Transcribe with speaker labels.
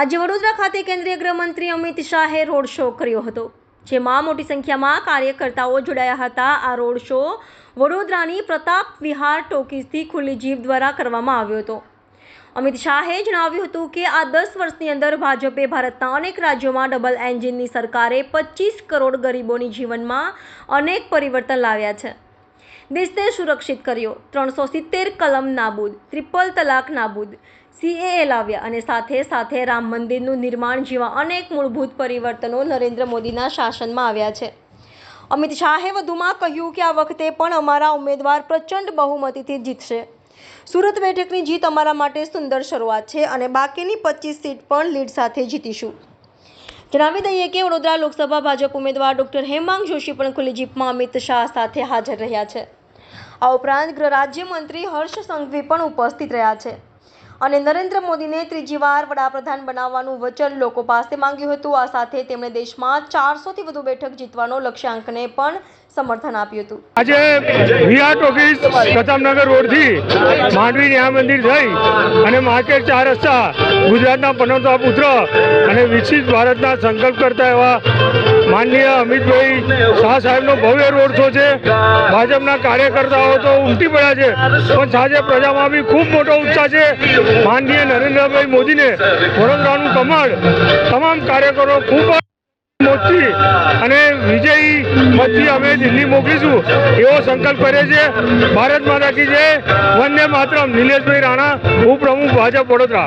Speaker 1: આજે વડોદરા ખાતે કેન્દ્રીય ગૃહમંત્રી અમિત શાહે રોડ શો કર્યો હતો, જેમાં મોટી સંખ્યામાં કાર્યકર્તાઓ જોડાયા હતા. આ રોડ શો વડોદરાની પ્રતાપ વિહાર ટોકીઝથી ખુલ્લી જીપ દ્વારા કરવામાં આવ્યો હતો. અમિત શાહે જણાવ્યું હતું કે આ દસ વર્ષની અંદર ભાજપે ભારતના અનેક રાજ્યોમાં ડબલ એન્જિનની સરકારે પચીસ કરોડ ગરીબોની જીવનમાં અનેક પરિવર્તન લાવ્યા છે. દેશને સુરક્ષિત કર્યો. ત્રણસો સિત્તેર કલમ નાબૂદ, ત્રિપલ તલાક નાબૂદ. સીએએ લાવ્યા અને સાથે સાથે રામ મંદિરનું નિર્માણ જેવા અનેક મૂળભૂત પરિવર્તનો નરેન્દ્ર મોદીના શાસનમાં આવ્યા છે. અમિત શાહે વધુમાં કહ્યું કે આ વખતે પણ અમારા ઉમેદવાર પ્રચંડ બહુમતીથી જીતશે. સુરત બેઠકની જીત અમારા માટે સુંદર શરૂઆત છે અને બાકીની પચીસ સીટ પણ લીડ સાથે જીતીશું. જણાવી દઈએ કે વડોદરા લોકસભા ભાજપ ઉમેદવાર ડોક્ટર હેમાંગ જોશી પણ ખુલ્લી જીપમાં અમિત શાહ સાથે હાજર રહ્યા છે. આ ઉપરાંત ગૃહ રાજ્યમંત્રી હર્ષ સંઘવી પણ ઉપસ્થિત રહ્યા છે. અને નરેન્દ્ર મોદીને ત્રીજી વાર વડાપ્રધાન બનાવવાનું વચન લોકો પાસે માંગ્યું હતું. આ સાથે તેમણે દેશમાં ચારસોથી વધુ બેઠક જીતવાનો લક્ષ્યાંકને પણ સમર્થન આપ્યું હતું.
Speaker 2: આજે વિહાર ટોકીઝ પ્રતાપનગર રોડથી માંડવી ન્યાય મંદિર થઈ અને માર્કેટ ચાર રસ્તા, ગુજરાતના પનોતા પુત્ર અને વિકસિત ભારતના સંકલ્પ કરતા એવા માનનીય અમિતભાઈ શાહ સાહેબનો ભવ્ય રોડ શો છે. ભાજપના કાર્યકર્તાઓ તો ઉમટી પડ્યા છે, પણ સાંજે પ્રજામાં બી ખૂબ મોટો ઉત્સાહ છે. માનનીય નરેન્દ્રભાઈ મોદીને વડોદરાનું કમળ, તમામ કાર્યકરો ખૂબ મોટી અને વિજયી મતથી અમે દિલ્હી મોકલીશું એવો સંકલ્પ કરે છે ભારત માતા કી જય. વંદે માતરમ. નિલેશભાઈ રાણા, ઉપપ્રમુખ, ભાજપ વડોદરા.